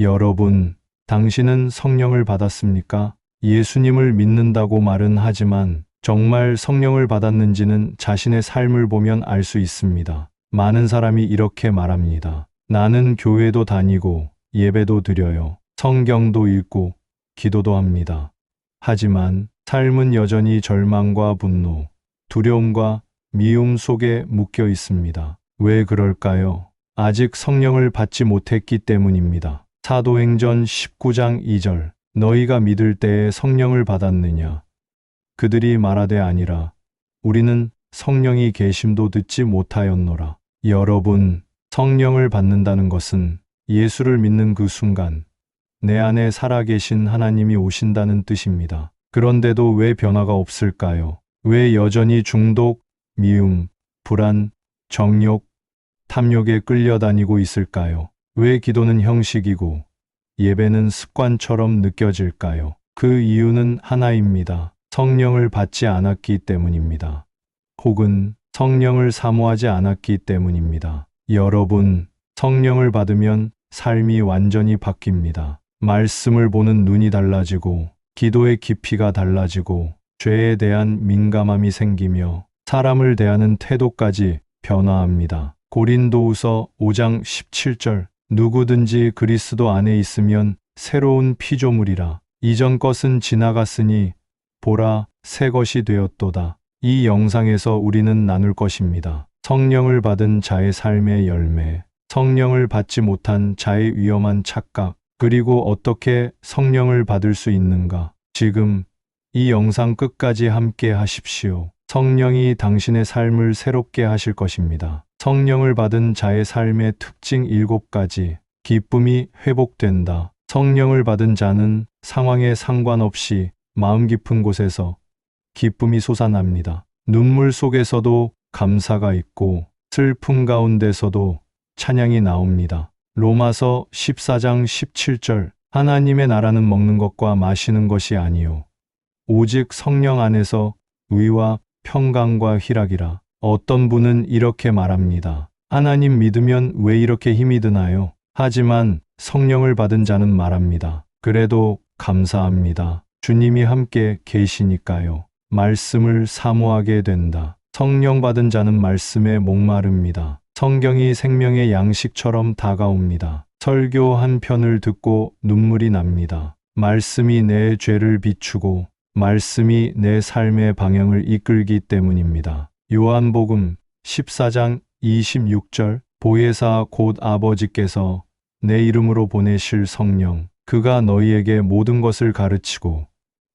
여러분, 당신은 성령을 받았습니까? 예수님을 믿는다고 말은 하지만 정말 성령을 받았는지는 자신의 삶을 보면 알 수 있습니다. 많은 사람이 이렇게 말합니다. 나는 교회도 다니고 예배도 드려요. 성경도 읽고 기도도 합니다. 하지만 삶은 여전히 절망과 분노, 두려움과 미움 속에 묶여 있습니다. 왜 그럴까요? 아직 성령을 받지 못했기 때문입니다. 사도행전 19장 2절 너희가 믿을 때에 성령을 받았느냐? 그들이 말하되 아니라 우리는 성령이 계심도 듣지 못하였노라. 여러분, 성령을 받는다는 것은 예수를 믿는 그 순간 내 안에 살아계신 하나님이 오신다는 뜻입니다. 그런데도 왜 변화가 없을까요? 왜 여전히 중독, 미움, 불안, 정욕, 탐욕에 끌려다니고 있을까요? 왜 기도는 형식이고 예배는 습관처럼 느껴질까요? 그 이유는 하나입니다. 성령을 받지 않았기 때문입니다. 혹은 성령을 사모하지 않았기 때문입니다. 여러분, 성령을 받으면 삶이 완전히 바뀝니다. 말씀을 보는 눈이 달라지고, 기도의 깊이가 달라지고, 죄에 대한 민감함이 생기며, 사람을 대하는 태도까지 변화합니다. 고린도우서 5장 17절 누구든지 그리스도 안에 있으면 새로운 피조물이라 이전 것은 지나갔으니 보라 새 것이 되었도다. 이 영상에서 우리는 나눌 것입니다. 성령을 받은 자의 삶의 열매, 성령을 받지 못한 자의 위험한 착각, 그리고 어떻게 성령을 받을 수 있는가. 지금 이 영상 끝까지 함께 하십시오. 성령이 당신의 삶을 새롭게 하실 것입니다. 성령을 받은 자의 삶의 특징 7가지. 기쁨이 회복된다. 성령을 받은 자는 상황에 상관없이 마음 깊은 곳에서 기쁨이 솟아납니다. 눈물 속에서도 감사가 있고 슬픔 가운데서도 찬양이 나옵니다. 로마서 14장 17절 하나님의 나라는 먹는 것과 마시는 것이 아니요 오직 성령 안에서 의와 평강과 희락이라. 어떤 분은 이렇게 말합니다. 하나님 믿으면 왜 이렇게 힘이 드나요? 하지만 성령을 받은 자는 말합니다. 그래도 감사합니다. 주님이 함께 계시니까요. 말씀을 사모하게 된다. 성령 받은 자는 말씀에 목마릅니다. 성경이 생명의 양식처럼 다가옵니다. 설교 한 편을 듣고 눈물이 납니다. 말씀이 내 죄를 비추고 말씀이 내 삶의 방향을 이끌기 때문입니다. 요한복음 14장 26절 보혜사 곧 아버지께서 내 이름으로 보내실 성령 그가 너희에게 모든 것을 가르치고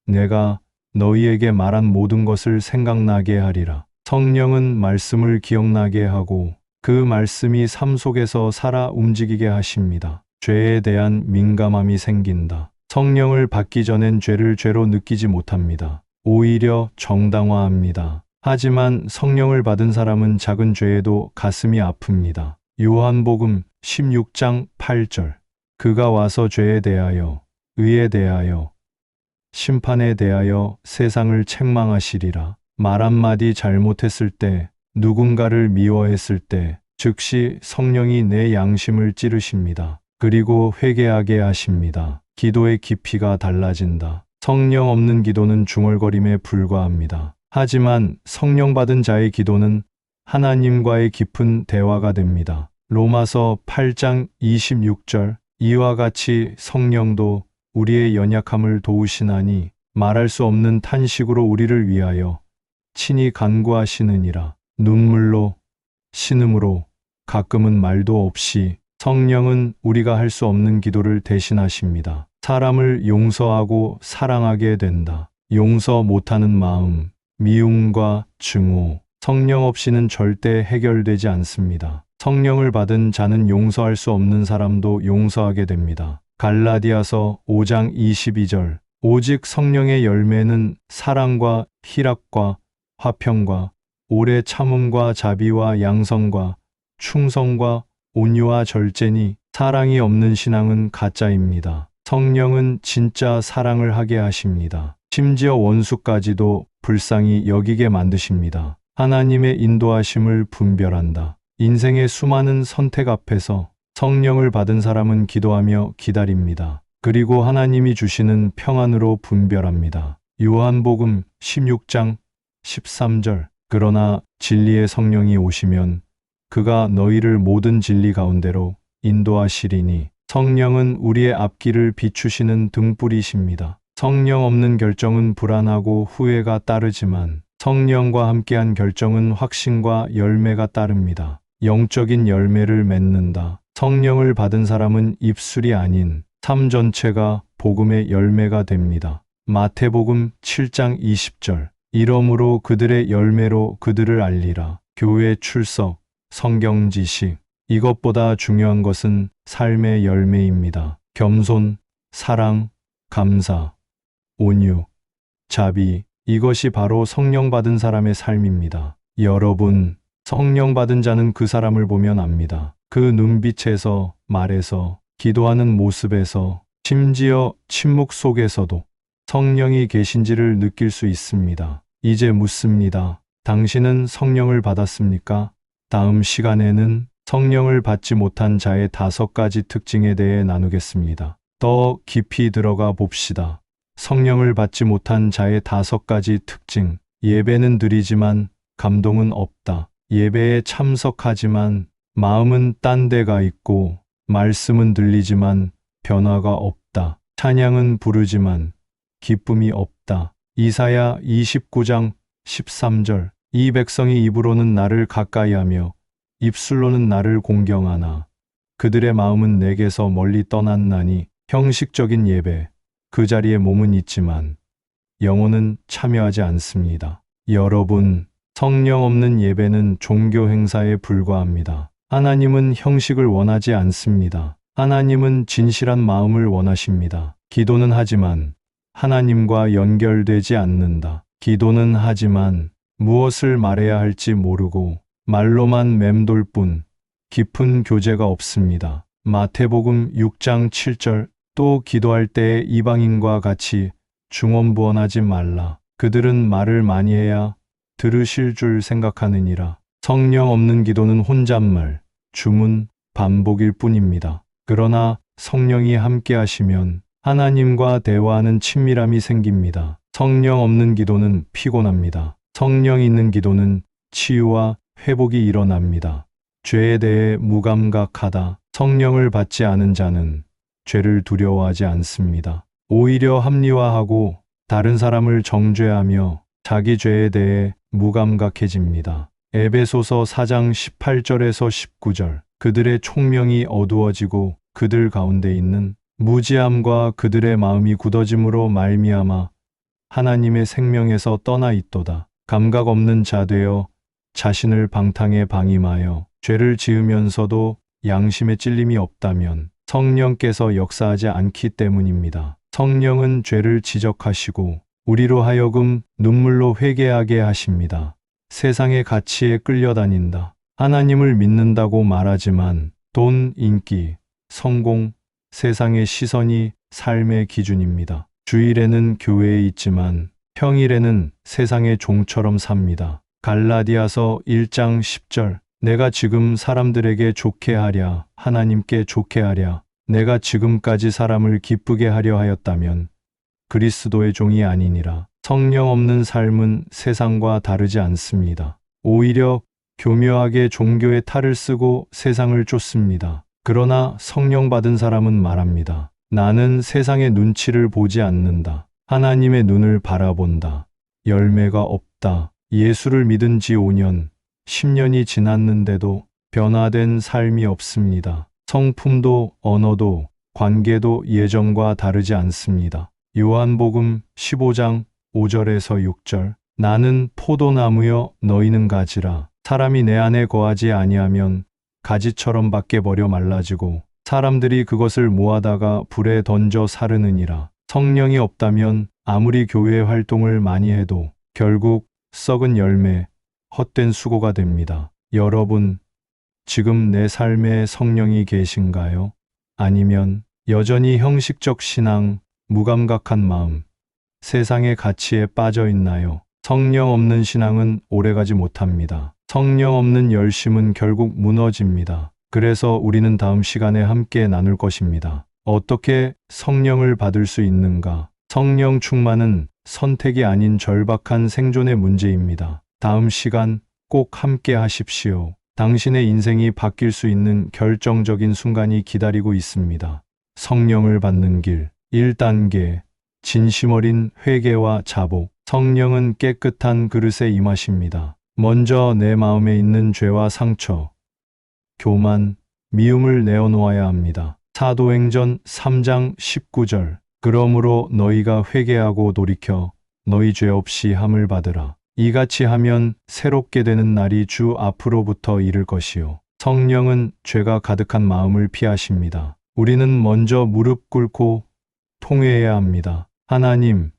내가 너희에게 말한 모든 것을 생각나게 하리라. 성령은 말씀을 기억나게 하고 그 말씀이 삶 속에서 살아 움직이게 하십니다. 죄에 대한 민감함이 생긴다. 성령을 받기 전엔 죄를 죄로 느끼지 못합니다. 오히려 정당화합니다. 하지만 성령을 받은 사람은 작은 죄에도 가슴이 아픕니다. 요한복음 16장 8절. 그가 와서 죄에 대하여, 의에 대하여, 심판에 대하여 세상을 책망하시리라. 말 한마디 잘못했을 때, 누군가를 미워했을 때, 즉시 성령이 내 양심을 찌르십니다. 그리고 회개하게 하십니다. 기도의 깊이가 달라진다. 성령 없는 기도는 중얼거림에 불과합니다. 하지만 성령 받은 자의 기도는 하나님과의 깊은 대화가 됩니다. 로마서 8장 26절 이와 같이 성령도 우리의 연약함을 도우시나니 말할 수 없는 탄식으로 우리를 위하여 친히 간구하시느니라 눈물로 신음으로 가끔은 말도 없이 성령은 우리가 할 수 없는 기도를 대신하십니다. 사람을 용서하고 사랑하게 된다. 용서 못하는 마음, 미움과 증오, 성령 없이는 절대 해결되지 않습니다. 성령을 받은 자는 용서할 수 없는 사람도 용서하게 됩니다. 갈라디아서 5장 22절 오직 성령의 열매는 사랑과 희락과 화평과 오래 참음과 자비와 양성과 충성과 온유와 절제니 사랑이 없는 신앙은 가짜입니다. 성령은 진짜 사랑을 하게 하십니다. 심지어 원수까지도 불쌍히 여기게 만드십니다. 하나님의 인도하심을 분별한다. 인생의 수많은 선택 앞에서 성령을 받은 사람은 기도하며 기다립니다. 그리고 하나님이 주시는 평안으로 분별합니다. 요한복음 16장 13절 그러나 진리의 성령이 오시면 그가 너희를 모든 진리 가운데로 인도하시리니 성령은 우리의 앞길을 비추시는 등불이십니다. 성령 없는 결정은 불안하고 후회가 따르지만 성령과 함께한 결정은 확신과 열매가 따릅니다. 영적인 열매를 맺는다. 성령을 받은 사람은 입술이 아닌 삶 전체가 복음의 열매가 됩니다. 마태복음 7장 20절 이러므로 그들의 열매로 그들을 알리라. 교회 출석, 성경 지식 이것보다 중요한 것은 삶의 열매입니다. 겸손, 사랑, 감사, 온유, 자비 이것이 바로 성령 받은 사람의 삶입니다. 여러분, 성령 받은 자는 그 사람을 보면 압니다. 그 눈빛에서, 말에서, 기도하는 모습에서, 심지어 침묵 속에서도 성령이 계신지를 느낄 수 있습니다. 이제 묻습니다. 당신은 성령을 받았습니까? 다음 시간에는 성령을 받지 못한 자의 다섯 가지 특징에 대해 나누겠습니다. 더 깊이 들어가 봅시다. 성령을 받지 못한 자의 다섯 가지 특징. 예배는 드리지만 감동은 없다. 예배에 참석하지만 마음은 딴 데가 있고 말씀은 들리지만 변화가 없다. 찬양은 부르지만 기쁨이 없다. 이사야 29장 13절 이 백성이 입으로는 나를 가까이하며 입술로는 나를 공경하나 그들의 마음은 내게서 멀리 떠났나니 형식적인 예배 그 자리에 몸은 있지만 영혼은 참여하지 않습니다. 여러분 성령 없는 예배는 종교 행사에 불과합니다. 하나님은 형식을 원하지 않습니다. 하나님은 진실한 마음을 원하십니다. 기도는 하지만 하나님과 연결되지 않는다. 기도는 하지만 무엇을 말해야 할지 모르고 말로만 맴돌 뿐 깊은 교제가 없습니다. 마태복음 6장 7절 또 기도할 때에 이방인과 같이 중언부언하지 말라. 그들은 말을 많이 해야 들으실 줄 생각하느니라. 성령 없는 기도는 혼잣말, 주문, 반복일 뿐입니다. 그러나 성령이 함께 하시면 하나님과 대화하는 친밀함이 생깁니다. 성령 없는 기도는 피곤합니다. 성령 있는 기도는 치유와 회복이 일어납니다. 죄에 대해 무감각하다. 성령을 받지 않은 자는 죄를 두려워하지 않습니다. 오히려 합리화하고 다른 사람을 정죄하며 자기 죄에 대해 무감각해집니다. 에베소서 4장 18절에서 19절 그들의 총명이 어두워지고 그들 가운데 있는 무지함과 그들의 마음이 굳어짐으로 말미암아 하나님의 생명에서 떠나 있도다. 감각 없는 자 되어 자신을 방탕에 방임하여 죄를 지으면서도 양심에 찔림이 없다면 성령께서 역사하지 않기 때문입니다. 성령은 죄를 지적하시고 우리로 하여금 눈물로 회개하게 하십니다. 세상의 가치에 끌려다닌다. 하나님을 믿는다고 말하지만 돈, 인기, 성공, 세상의 시선이 삶의 기준입니다. 주일에는 교회에 있지만 평일에는 세상의 종처럼 삽니다. 갈라디아서 1장 10절 내가 지금 사람들에게 좋게 하랴 하나님께 좋게 하랴 내가 지금까지 사람을 기쁘게 하려 하였다면 그리스도의 종이 아니니라 성령 없는 삶은 세상과 다르지 않습니다. 오히려 교묘하게 종교의 탈을 쓰고 세상을 쫓습니다. 그러나 성령 받은 사람은 말합니다. 나는 세상의 눈치를 보지 않는다. 하나님의 눈을 바라본다. 열매가 없다. 예수를 믿은 지 5년, 10년이 지났는데도 변화된 삶이 없습니다. 성품도 언어도 관계도 예전과 다르지 않습니다. 요한복음 15장 5절에서 6절 나는 포도나무여 너희는 가지라 사람이 내 안에 거하지 아니하면 가지처럼 밖에 버려 말라지고 사람들이 그것을 모아다가 불에 던져 사르느니라 성령이 없다면 아무리 교회 활동을 많이 해도 결국 썩은 열매, 헛된 수고가 됩니다. 여러분, 지금 내 삶에 성령이 계신가요? 아니면 여전히 형식적 신앙, 무감각한 마음, 세상의 가치에 빠져 있나요? 성령 없는 신앙은 오래가지 못합니다. 성령 없는 열심은 결국 무너집니다. 그래서 우리는 다음 시간에 함께 나눌 것입니다. 어떻게 성령을 받을 수 있는가? 성령 충만은 선택이 아닌 절박한 생존의 문제입니다. 다음 시간 꼭 함께 하십시오. 당신의 인생이 바뀔 수 있는 결정적인 순간이 기다리고 있습니다. 성령을 받는 길 1단계 진심 어린 회개와 자복 성령은 깨끗한 그릇에 임하십니다. 먼저 내 마음에 있는 죄와 상처, 교만, 미움을 내어놓아야 합니다. 사도행전 3장 19절 그러므로 너희가 회개하고 돌이켜 너희 죄 없이 함을 받으라. 이같이 하면 새롭게 되는 날이 주 앞으로부터 이를 것이요. 성령은 죄가 가득한 마음을 피하십니다. 우리는 먼저 무릎 꿇고 통회해야 합니다. 하나님,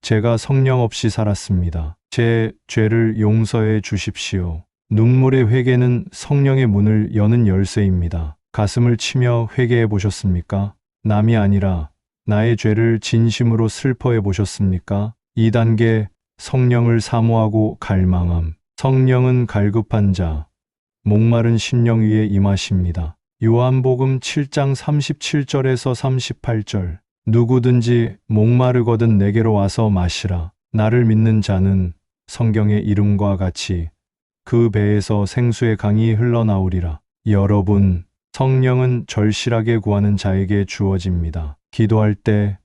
제가 성령 없이 살았습니다. 제 죄를 용서해 주십시오. 눈물의 회개는 성령의 문을 여는 열쇠입니다. 가슴을 치며 회개해 보셨습니까? 남이 아니라 나의 죄를 진심으로 슬퍼해 보셨습니까? 2단계 성령을 사모하고 갈망함. 성령은 갈급한 자, 목마른 심령 위에 임하십니다. 요한복음 7장 37절에서 38절. 누구든지 목마르거든 내게로 와서 마시라. 나를 믿는 자는 성경의 이름과 같이 그 배에서 생수의 강이 흘러나오리라. 여러분, 성령은 절실하게 구하는 자에게 주어집니다. 기도할 때,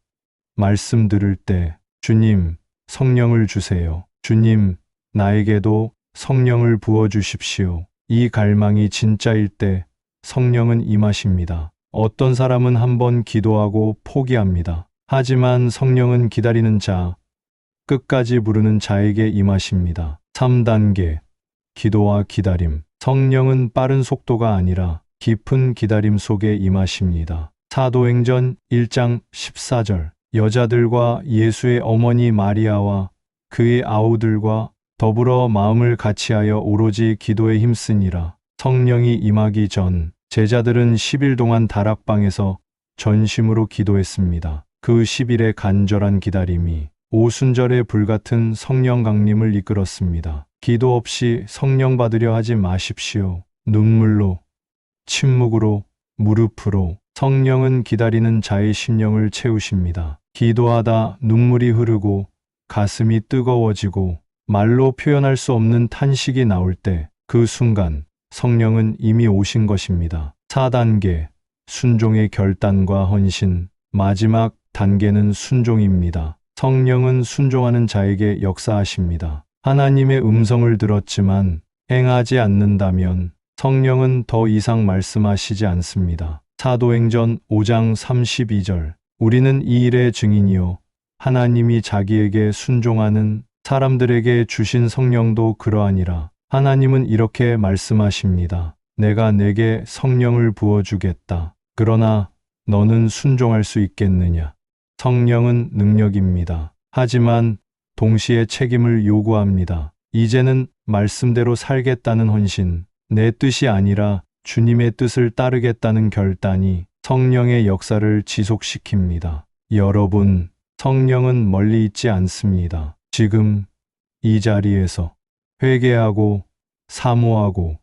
말씀 들을 때, 주님, 성령을 주세요. 주님, 나에게도 성령을 부어 주십시오. 이 갈망이 진짜일 때 성령은 임하십니다. 어떤 사람은 한번 기도하고 포기합니다. 하지만 성령은 기다리는 자, 끝까지 부르는 자에게 임하십니다. 3단계 기도와 기다림. 성령은 빠른 속도가 아니라 깊은 기다림 속에 임하십니다. 사도행전 1장 14절 여자들과 예수의 어머니 마리아와 그의 아우들과 더불어 마음을 같이하여 오로지 기도에 힘쓰니라. 성령이 임하기 전 제자들은 10일 동안 다락방에서 전심으로 기도했습니다. 그 10일의 간절한 기다림이 오순절의 불같은 성령 강림을 이끌었습니다. 기도 없이 성령 받으려 하지 마십시오. 눈물로, 침묵으로, 무릎으로 성령은 기다리는 자의 심령을 채우십니다. 기도하다 눈물이 흐르고 가슴이 뜨거워지고 말로 표현할 수 없는 탄식이 나올 때 그 순간 성령은 이미 오신 것입니다. 4단계 순종의 결단과 헌신 마지막 단계는 순종입니다. 성령은 순종하는 자에게 역사하십니다. 하나님의 음성을 들었지만 행하지 않는다면 성령은 더 이상 말씀하시지 않습니다. 사도행전 5장 32절 우리는 이 일의 증인이요 하나님이 자기에게 순종하는 사람들에게 주신 성령도 그러하니라. 하나님은 이렇게 말씀하십니다. 내가 내게 성령을 부어주겠다. 그러나 너는 순종할 수 있겠느냐? 성령은 능력입니다. 하지만 동시에 책임을 요구합니다. 이제는 말씀대로 살겠다는 헌신, 내 뜻이 아니라 주님의 뜻을 따르겠다는 결단이 성령의 역사를 지속시킵니다. 여러분, 성령은 멀리 있지 않습니다. 지금 이 자리에서 회개하고 사모하고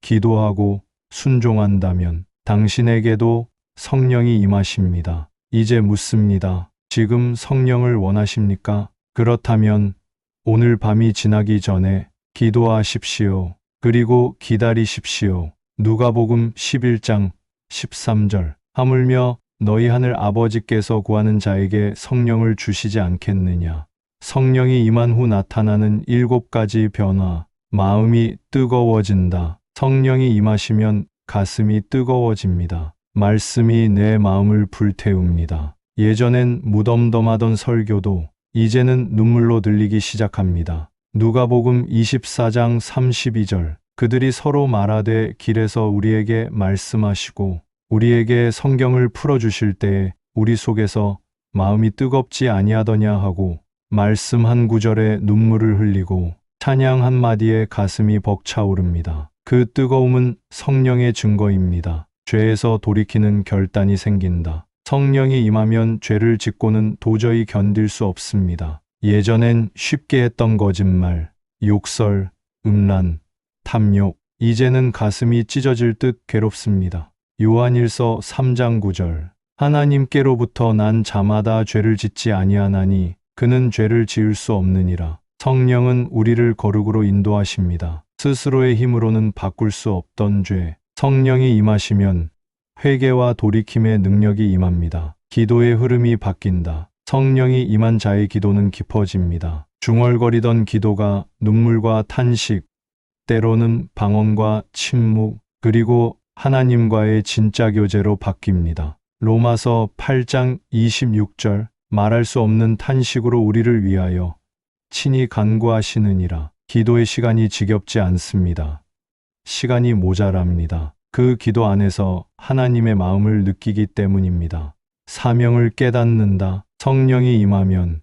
기도하고 순종한다면 당신에게도 성령이 임하십니다. 이제 묻습니다. 지금 성령을 원하십니까? 그렇다면 오늘 밤이 지나기 전에 기도하십시오. 그리고 기다리십시오. 누가복음 11장 13절 하물며 너희 하늘 아버지께서 구하는 자에게 성령을 주시지 않겠느냐. 성령이 임한 후 나타나는 일곱 가지 변화. 마음이 뜨거워진다. 성령이 임하시면 가슴이 뜨거워집니다. 말씀이 내 마음을 불태웁니다. 예전엔 무덤덤하던 설교도 이제는 눈물로 들리기 시작합니다. 누가복음 24장 32절 그들이 서로 말하되 길에서 우리에게 말씀하시고 우리에게 성경을 풀어 주실 때에 우리 속에서 마음이 뜨겁지 아니하더냐 하고 말씀 한 구절에 눈물을 흘리고 찬양 한 마디에 가슴이 벅차오릅니다. 그 뜨거움은 성령의 증거입니다. 죄에서 돌이키는 결단이 생긴다. 성령이 임하면 죄를 짓고는 도저히 견딜 수 없습니다. 예전엔 쉽게 했던 거짓말, 욕설, 음란, 탐욕, 이제는 가슴이 찢어질 듯 괴롭습니다. 요한일서 3장 9절 하나님께로부터 난 자마다 죄를 짓지 아니하나니 그는 죄를 지을 수 없느니라. 성령은 우리를 거룩으로 인도하십니다. 스스로의 힘으로는 바꿀 수 없던 죄. 성령이 임하시면 회개와 돌이킴의 능력이 임합니다. 기도의 흐름이 바뀐다. 성령이 임한 자의 기도는 깊어집니다. 중얼거리던 기도가 눈물과 탄식, 때로는 방언과 침묵, 그리고 하나님과의 진짜 교제로 바뀝니다. 로마서 8장 26절 말할 수 없는 탄식으로 우리를 위하여 친히 간구하시느니라. 기도의 시간이 지겹지 않습니다. 시간이 모자랍니다. 그 기도 안에서 하나님의 마음을 느끼기 때문입니다. 사명을 깨닫는다. 성령이 임하면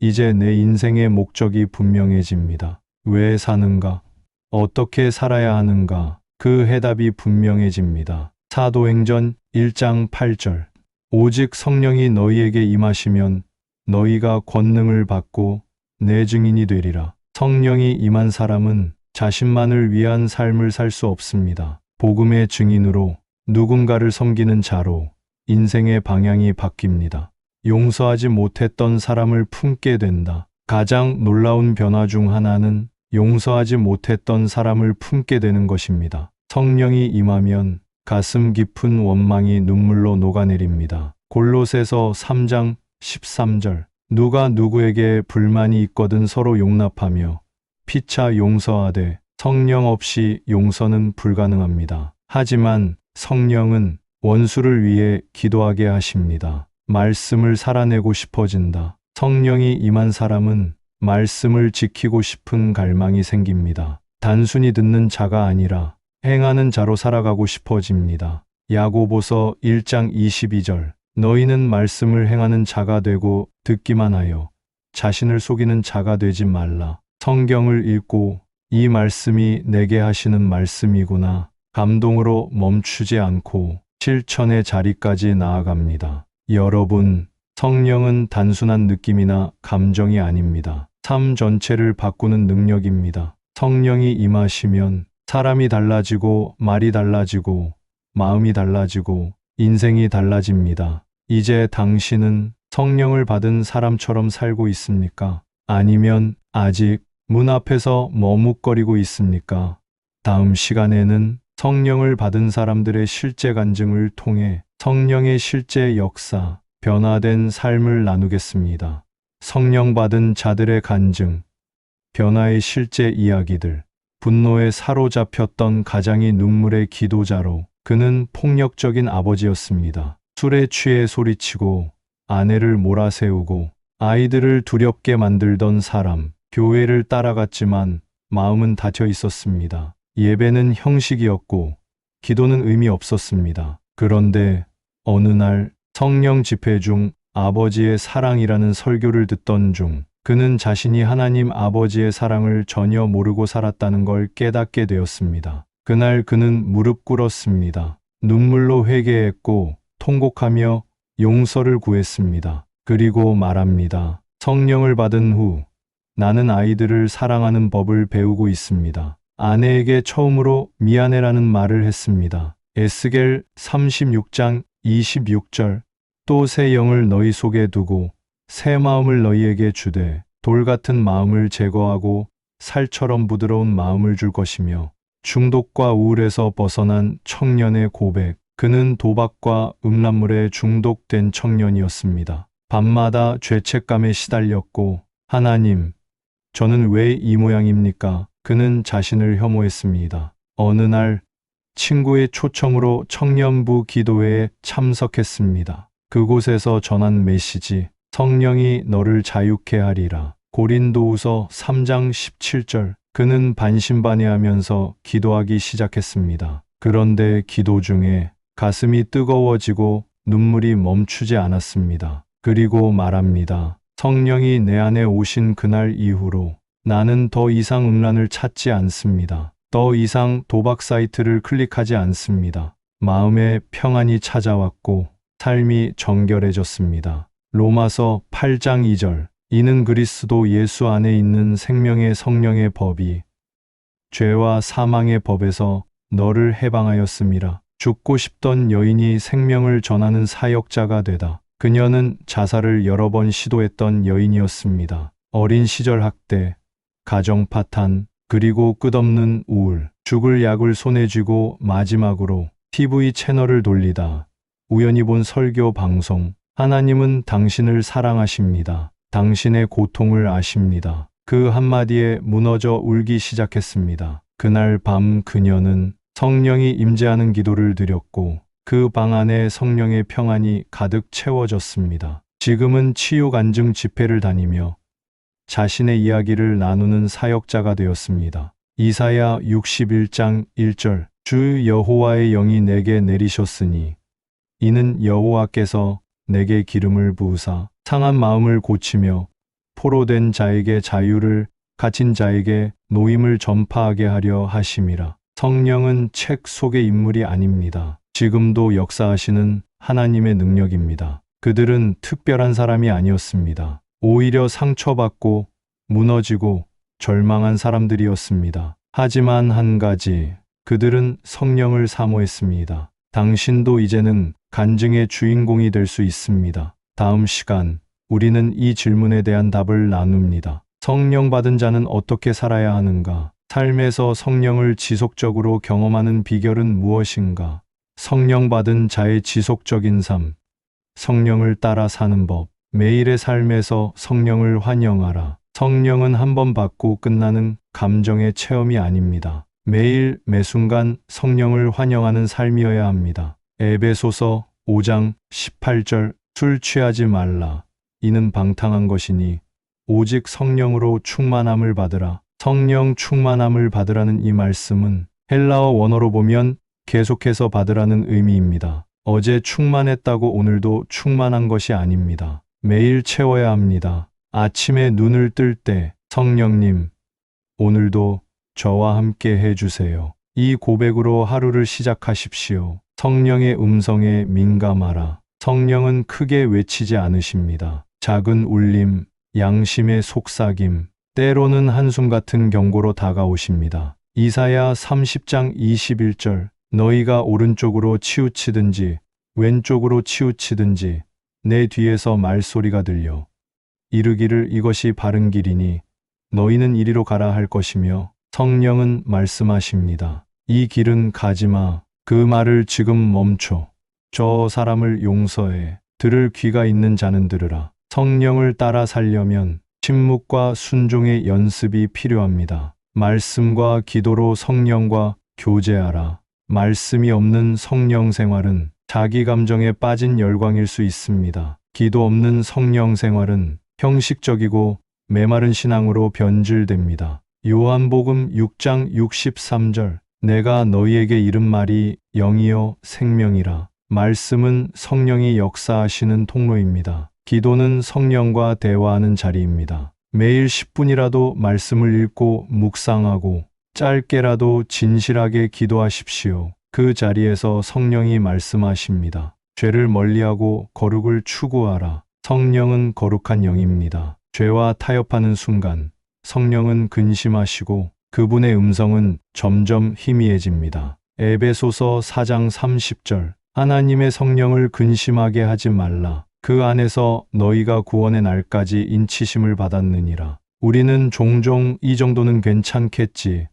이제 내 인생의 목적이 분명해집니다. 왜 사는가? 어떻게 살아야 하는가? 그 해답이 분명해집니다. 사도행전 1장 8절. 오직 성령이 너희에게 임하시면 너희가 권능을 받고 내 증인이 되리라. 성령이 임한 사람은 자신만을 위한 삶을 살 수 없습니다. 복음의 증인으로 누군가를 섬기는 자로 인생의 방향이 바뀝니다. 용서하지 못했던 사람을 품게 된다. 가장 놀라운 변화 중 하나는 용서하지 못했던 사람을 품게 되는 것입니다. 성령이 임하면 가슴 깊은 원망이 눈물로 녹아내립니다. 골로새서 3장 13절 누가 누구에게 불만이 있거든 서로 용납하며 피차 용서하되 성령 없이 용서는 불가능합니다. 하지만 성령은 원수를 위해 기도하게 하십니다. 말씀을 살아내고 싶어진다. 성령이 임한 사람은 말씀을 지키고 싶은 갈망이 생깁니다. 단순히 듣는 자가 아니라 행하는 자로 살아가고 싶어집니다. 야고보서 1장 22절 너희는 말씀을 행하는 자가 되고 듣기만 하여 자신을 속이는 자가 되지 말라. 성경을 읽고 이 말씀이 내게 하시는 말씀이구나. 감동으로 멈추지 않고 실천의 자리까지 나아갑니다. 여러분, 성령은 단순한 느낌이나 감정이 아닙니다. 삶 전체를 바꾸는 능력입니다. 성령이 임하시면 사람이 달라지고 말이 달라지고 마음이 달라지고 인생이 달라집니다. 이제 당신은 성령을 받은 사람처럼 살고 있습니까? 아니면 아직 문 앞에서 머뭇거리고 있습니까? 다음 시간에는 성령을 받은 사람들의 실제 간증을 통해 성령의 실제 역사, 변화된 삶을 나누겠습니다. 성령 받은 자들의 간증, 변화의 실제 이야기들, 분노에 사로잡혔던 가장이 눈물의 기도자로 그는 폭력적인 아버지였습니다. 술에 취해 소리치고 아내를 몰아세우고 아이들을 두렵게 만들던 사람, 교회를 따라갔지만 마음은 닫혀 있었습니다. 예배는 형식이었고 기도는 의미 없었습니다. 그런데 어느 날 성령 집회 중 아버지의 사랑이라는 설교를 듣던 중 그는 자신이 하나님 아버지의 사랑을 전혀 모르고 살았다는 걸 깨닫게 되었습니다. 그날 그는 무릎 꿇었습니다. 눈물로 회개했고 통곡하며 용서를 구했습니다. 그리고 말합니다. 성령을 받은 후 나는 아이들을 사랑하는 법을 배우고 있습니다. 아내에게 처음으로 미안해라는 말을 했습니다. 에스겔 36장 26절 또 새 영을 너희 속에 두고 새 마음을 너희에게 주되 돌 같은 마음을 제거하고 살처럼 부드러운 마음을 줄 것이며 중독과 우울에서 벗어난 청년의 고백. 그는 도박과 음란물에 중독된 청년이었습니다. 밤마다 죄책감에 시달렸고 하나님, 저는 왜 이 모양입니까? 그는 자신을 혐오했습니다. 어느 날 친구의 초청으로 청년부 기도회에 참석했습니다. 그곳에서 전한 메시지 성령이 너를 자유케 하리라. 고린도우서 3장 17절. 그는 반신반의하면서 기도하기 시작했습니다. 그런데 기도 중에 가슴이 뜨거워지고 눈물이 멈추지 않았습니다. 그리고 말합니다. 성령이 내 안에 오신 그날 이후로 나는 더 이상 음란을 찾지 않습니다. 더 이상 도박 사이트를 클릭하지 않습니다. 마음에 평안이 찾아왔고 삶이 정결해졌습니다. 로마서 8장 2절 이는 그리스도 예수 안에 있는 생명의 성령의 법이 죄와 사망의 법에서 너를 해방하였음이라. 죽고 싶던 여인이 생명을 전하는 사역자가 되다. 그녀는 자살을 여러 번 시도했던 여인이었습니다. 어린 시절 학대, 가정 파탄, 그리고 끝없는 우울, 죽을 약을 손에 쥐고 마지막으로 TV 채널을 돌리다. 우연히 본 설교 방송. 하나님은 당신을 사랑하십니다. 당신의 고통을 아십니다. 그 한마디에 무너져 울기 시작했습니다. 그날 밤 그녀는 성령이 임재하는 기도를 드렸고 그 방 안에 성령의 평안이 가득 채워졌습니다. 지금은 치유 간증 집회를 다니며 자신의 이야기를 나누는 사역자가 되었습니다. 이사야 61장 1절 주 여호와의 영이 내게 내리셨으니 이는 여호와께서 내게 기름을 부으사 상한 마음을 고치며 포로된 자에게 자유를 갇힌 자에게 노임을 전파하게 하려 하심이라. 성령은 책 속의 인물이 아닙니다. 지금도 역사하시는 하나님의 능력입니다. 그들은 특별한 사람이 아니었습니다. 오히려 상처받고 무너지고 절망한 사람들이었습니다. 하지만 한 가지, 그들은 성령을 사모했습니다. 당신도 이제는 간증의 주인공이 될 수 있습니다. 다음 시간, 우리는 이 질문에 대한 답을 나눕니다. 성령 받은 자는 어떻게 살아야 하는가? 삶에서 성령을 지속적으로 경험하는 비결은 무엇인가? 성령 받은 자의 지속적인 삶, 성령을 따라 사는 법, 매일의 삶에서 성령을 환영하라. 성령은 한 번 받고 끝나는 감정의 체험이 아닙니다. 매일 매순간 성령을 환영하는 삶이어야 합니다. 에베소서 5장 18절 술 취하지 말라. 이는 방탕한 것이니 오직 성령으로 충만함을 받으라. 성령 충만함을 받으라는 이 말씀은 헬라어 원어로 보면 계속해서 받으라는 의미입니다. 어제 충만했다고 오늘도 충만한 것이 아닙니다. 매일 채워야 합니다. 아침에 눈을 뜰 때 성령님, 오늘도 저와 함께 해주세요. 이 고백으로 하루를 시작하십시오. 성령의 음성에 민감하라. 성령은 크게 외치지 않으십니다. 작은 울림, 양심의 속삭임, 때로는 한숨 같은 경고로 다가오십니다. 이사야 30장 21절 너희가 오른쪽으로 치우치든지 왼쪽으로 치우치든지 내 뒤에서 말소리가 들려 이르기를 이것이 바른 길이니 너희는 이리로 가라 할 것이며 성령은 말씀하십니다. 이 길은 가지마 그 말을 지금 멈춰 저 사람을 용서해 들을 귀가 있는 자는 들으라 성령을 따라 살려면 침묵과 순종의 연습이 필요합니다. 말씀과 기도로 성령과 교제하라. 말씀이 없는 성령 생활은 자기 감정에 빠진 열광일 수 있습니다. 기도 없는 성령 생활은 형식적이고 메마른 신앙으로 변질됩니다. 요한복음 6장 63절 내가 너희에게 이른 말이 영이요 생명이라. 말씀은 성령이 역사하시는 통로입니다. 기도는 성령과 대화하는 자리입니다. 매일 10분이라도 말씀을 읽고 묵상하고 짧게라도 진실하게 기도하십시오. 그 자리에서 성령이 말씀하십니다. 죄를 멀리하고 거룩을 추구하라. 성령은 거룩한 영입니다. 죄와 타협하는 순간 성령은 근심하시고 그분의 음성은 점점 희미해집니다. 에베소서 4장 30절 하나님의 성령을 근심하게 하지 말라. 그 안에서 너희가 구원의 날까지 인치심을 받았느니라. 우리는 종종 이 정도는 괜찮겠지.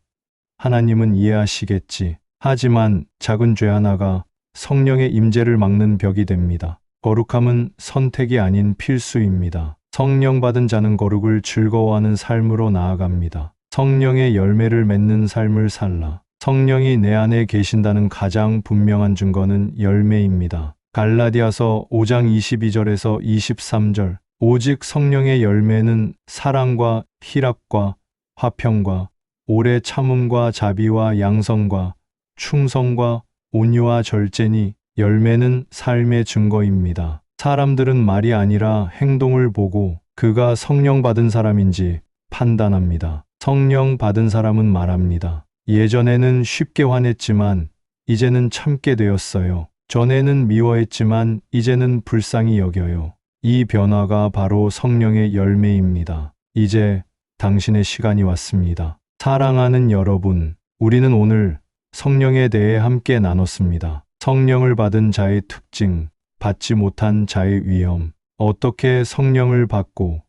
하나님은 이해하시겠지. 하지만 작은 죄 하나가 성령의 임재를 막는 벽이 됩니다. 거룩함은 선택이 아닌 필수입니다. 성령 받은 자는 거룩을 즐거워하는 삶으로 나아갑니다. 성령의 열매를 맺는 삶을 살라. 성령이 내 안에 계신다는 가장 분명한 증거는 열매입니다. 갈라디아서 5장 22절에서 23절 오직 성령의 열매는 사랑과 희락과 화평과 오래 참음과 자비와 양성과 충성과 온유와 절제니 열매는 삶의 증거입니다. 사람들은 말이 아니라 행동을 보고 그가 성령 받은 사람인지 판단합니다. 성령 받은 사람은 말합니다. 예전에는 쉽게 화냈지만 이제는 참게 되었어요. 전에는 미워했지만 이제는 불쌍히 여겨요. 이 변화가 바로 성령의 열매입니다. 이제 당신의 시간이 왔습니다. 사랑하는 여러분, 우리는 오늘 성령에 대해 함께 나눴습니다. 성령을 받은 자의 특징, 받지 못한 자의 위험, 어떻게 성령을 받고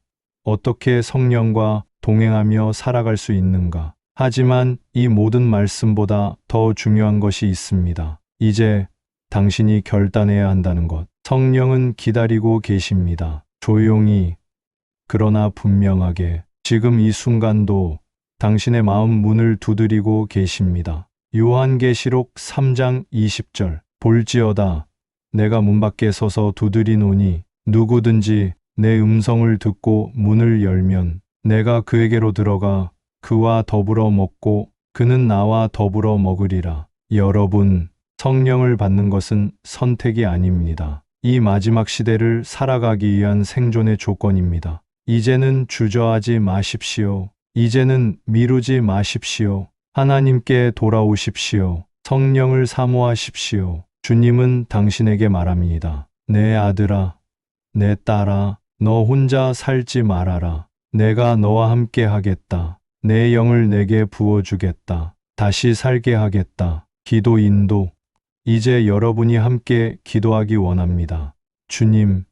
어떻게 성령과 동행하며 살아갈 수 있는가. 하지만 이 모든 말씀보다 더 중요한 것이 있습니다. 이제 당신이 결단해야 한다는 것. 성령은 기다리고 계십니다. 조용히, 그러나 분명하게 지금 이 순간도 당신의 마음 문을 두드리고 계십니다. 요한계시록 3장 20절 볼지어다 내가 문 밖에 서서 두드리노니 누구든지 내 음성을 듣고 문을 열면 내가 그에게로 들어가 그와 더불어 먹고 그는 나와 더불어 먹으리라. 여러분, 성령을 받는 것은 선택이 아닙니다. 이 마지막 시대를 살아가기 위한 생존의 조건입니다. 이제는 주저하지 마십시오. 이제는 미루지 마십시오. 하나님께 돌아오십시오. 성령을 사모하십시오. 주님은 당신에게 말합니다. 내 아들아, 내 딸아, 너 혼자 살지 말아라. 내가 너와 함께 하겠다. 내 영을 내게 부어주겠다. 다시 살게 하겠다. 기도 인도. 이제 여러분이 함께 기도하기 원합니다. 주님,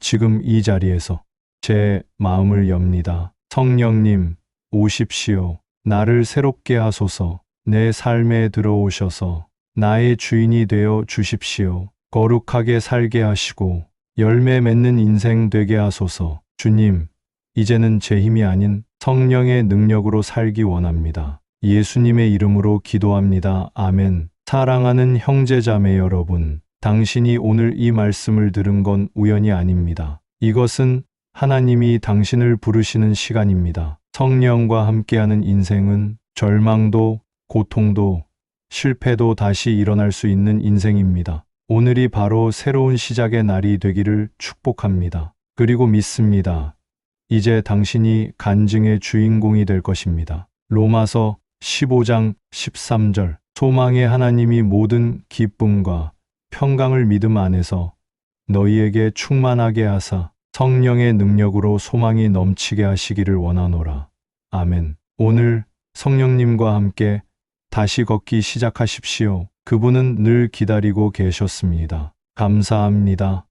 지금 이 자리에서 제 마음을 엽니다. 성령님, 오십시오. 나를 새롭게 하소서. 내 삶에 들어오셔서 나의 주인이 되어 주십시오. 거룩하게 살게 하시고 열매 맺는 인생 되게 하소서. 주님, 이제는 제 힘이 아닌 성령의 능력으로 살기 원합니다. 예수님의 이름으로 기도합니다. 아멘. 사랑하는 형제자매 여러분, 당신이 오늘 이 말씀을 들은 건 우연이 아닙니다. 이것은 하나님이 당신을 부르시는 시간입니다. 성령과 함께하는 인생은 절망도, 고통도, 실패도 다시 일어날 수 있는 인생입니다. 오늘이 바로 새로운 시작의 날이 되기를 축복합니다. 그리고 믿습니다. 이제 당신이 간증의 주인공이 될 것입니다. 로마서 15장 13절 소망의 하나님이 모든 기쁨과 평강을 믿음 안에서 너희에게 충만하게 하사 성령의 능력으로 소망이 넘치게 하시기를 원하노라. 아멘. 오늘 성령님과 함께 다시 걷기 시작하십시오. 그분은 늘 기다리고 계셨습니다. 감사합니다.